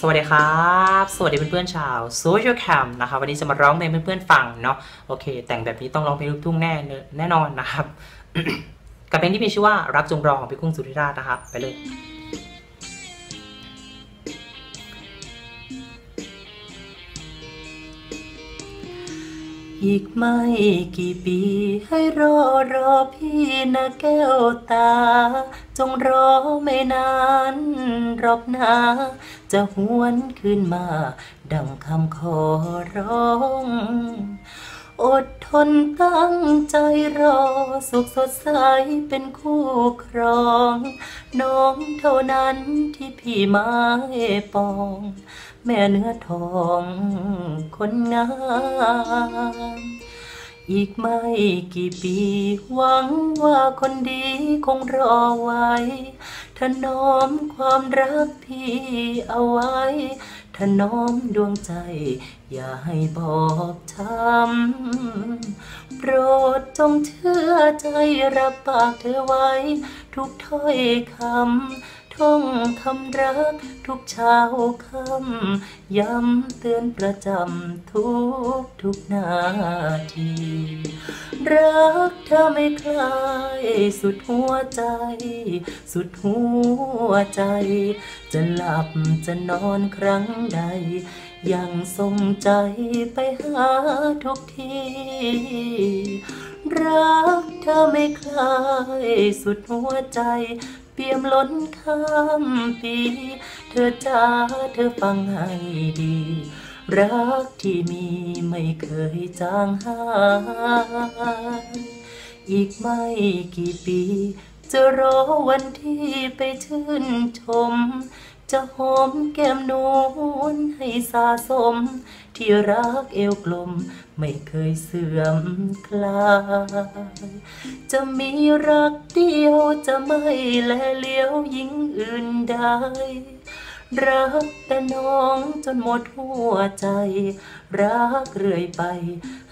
สวัสดีครับ สวัสดีเพื่อนๆชาวโซเชียลแคมนะครับ วันนี้จะมาร้องเพลงเพื่อนๆฟังเนาะโอเค แต่งแบบนี้ต้องร้องเพลงลูกทุ่งแน่แน่นอนนะครับ กับเพลงที่มีชื่อว่ารักจงรอของพี่กุ้งสุธิราชนะครับ ไปเลย อีกไม่กี่ปีให้รอรอพี่นะแก้วตา จงรอไม่นานรอบหนาจะหวนขึ้นมา ดังคำขอร้อง อดทนตั้งใจรอ สุขสดใสเป็นคู่ครอง น้องเท่านั้นที่พี่ไม้ปอง แม่เนื้อทองคนงาม อีกไม่กี่ปี หวังว่าคนดีคงรอไว้ ถนอมความรักพี่เอาไว้ ถนอมดวงใจ อย่าให้บอบช้ำโปรดจงเชื่อใจรับปากเธอไว้ ทุกถ้อยคำ ท่องคำรักทุกเช้าคำย้ำเตือนประจำทุกทุกนาที รักเธอไม่คลายสุดหัวใจ สุดหัวใจ จะหลับจะนอนครั้งใด ยังทรงใจไปหาทุกทีรักเธอไม่คลายสุดหัวใจ ยมล้นข้ามปี เธอจ้าเธอฟังให้ดี รักที่มีไม่เคยจางหายอีกไม่กี่ปี จะรอวันที่ไปชื่นชม จะหอมแก้มนวลให้สาสม ที่รักเอวกลม ไม่เคยเสื่อมคลาย จะมีรักเดียวจะไม่แลเลี้ยวยิ่งอื่นใดรักแต่น้องจนหมดหัวใจ รักเรื่อยไป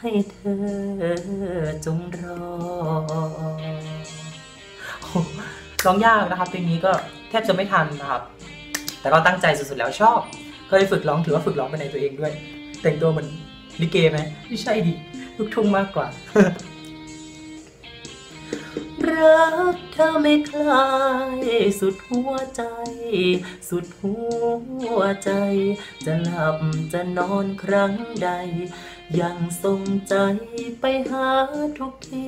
ให้เธอจงรอร้องยากนะครับเพลงนี้ก็แทบจะไม่ทันนะครับ แต่ก็ตั้งใจสุดๆแล้วชอบ ก็เคยฝึกร้องถือว่าฝึกร้องไปในตัวเองด้วย แต่งตัวเหมือนลิเกไหมไม่ใช่ดิลูกทุ่งมากกว่า รักเธอไม่คลายสุดหัวใจ สุดหัวใจ จะหลับจะนอนครั้งใด ยังทรงใจไปหาทุกที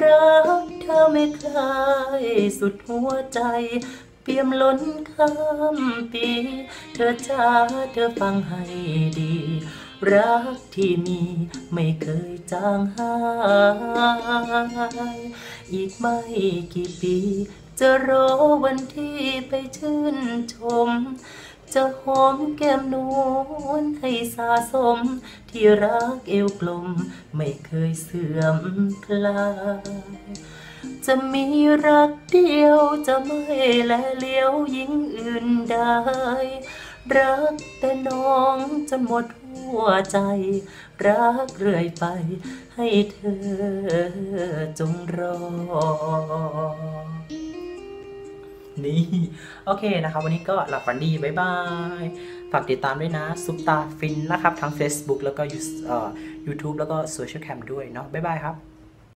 รักเธอไม่คลายสุดหัวใจ เปี่ยมล้นข้ามปี เธอจ้าเธอฟังให้ดี รักที่มีไม่เคยจางหาย อีกไม่กี่ปี จะรอวันที่ไปชื่นชม จะหอมแก้มนวลให้สาสม ที่รักเอวกลม ไม่เคยเสื่อมคลาย จะมีรักเดียวจะไม่แลเลี้ยวยิ่งอื่นใดรักแต่น้องจนหมดหัวใจ รักเรื่อยไป ให้เธอจงรอ นี่โอเคนะครับ วันนี้ก็หลับฝันดีบ๊ายบายฝากติดตามด้วยนะ ซุปตาฟินนะครับ ทั้ง Facebook แล้วก็ยูเอ่อ YouTube แล้วก็โซเชียลแคมด้วยเนาะบ๊ายบายครับ